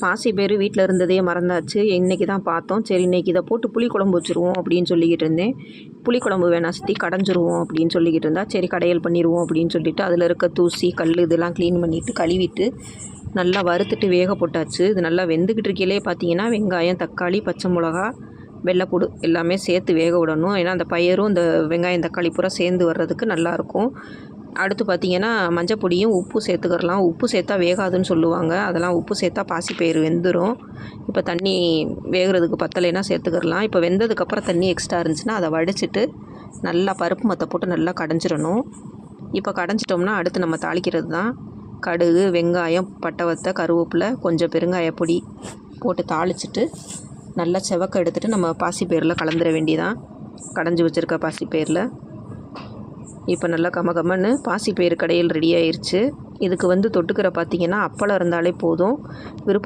பாசி பேர் வீட்டில் இருந்ததே மறந்தாச்சு. இன்றைக்கி தான் பார்த்தோம். சரி இன்றைக்கி இதை போட்டு புளிக்குழம்பு வச்சுருவோம் அப்படின்னு சொல்லிக்கிட்டு இருந்தேன். புளிக்குழம்பு வேணாம் சுற்றி கடைஞ்சிருவோம் அப்படின்னு சொல்லிக்கிட்டு இருந்தால் சரி கடையல் பண்ணிடுவோம் அப்படின்னு சொல்லிட்டு அதில் இருக்க தூசி கல் இதெல்லாம் க்ளீன் பண்ணிவிட்டு கழுவிட்டு நல்லா வறுத்துட்டு வேக போட்டாச்சு. இது நல்லா வெந்துக்கிட்டு இருக்கையிலே பார்த்தீங்கன்னா வெங்காயம் தக்காளி பச்சை மிளகா வெள்ளைப்பூடு எல்லாமே சேர்த்து வேக விடணும். ஏன்னா அந்த பயிரும் இந்த வெங்காயம் தக்காளி பூரா சேர்ந்து வர்றதுக்கு நல்லாயிருக்கும் அடுத்து பார்த்தீங்கன்னா மஞ்சப்பொடியும் உப்பு சேர்த்துக்கிறலாம். உப்பு சேர்த்தா வேகாதுன்னு சொல்லுவாங்க. அதெல்லாம் உப்பு சேர்த்தா பாசிப்பயிறு வெந்துடும் இப்போ தண்ணி வேகிறதுக்கு பத்தலைன்னா சேர்த்துக்கிறலாம். இப்போ வெந்ததுக்கப்புறம் தண்ணி எக்ஸ்ட்ரா இருந்துச்சுன்னா அதை வடிச்சிட்டு நல்லா பருப்பு மற்ற போட்டு நல்லா கடைஞ்சிடணும். இப்போ கடைஞ்சிட்டோம்னா அடுத்து நம்ம தாளிக்கிறது தான். கடுகு வெங்காயம் பட்டை வத்தை கருவேப்பிலை கொஞ்சம் பெருங்காய பொடி போட்டு தாளிச்சிட்டு நல்லா செவக்க எடுத்துகிட்டு நம்ம பாசிப்பயிரில் கலந்துட வேண்டியதான் கடைஞ்சி வச்சுருக்க பாசிப்பயிரில் இப்போ நல்லா கம கமன்னு பாசிப்பயிறு கடையில் ரெடி ஆயிடுச்சு இதுக்கு வந்து தொட்டுக்கிற பார்த்தீங்கன்னா அப்பளம் இருந்தாலே போதும். விருப்ப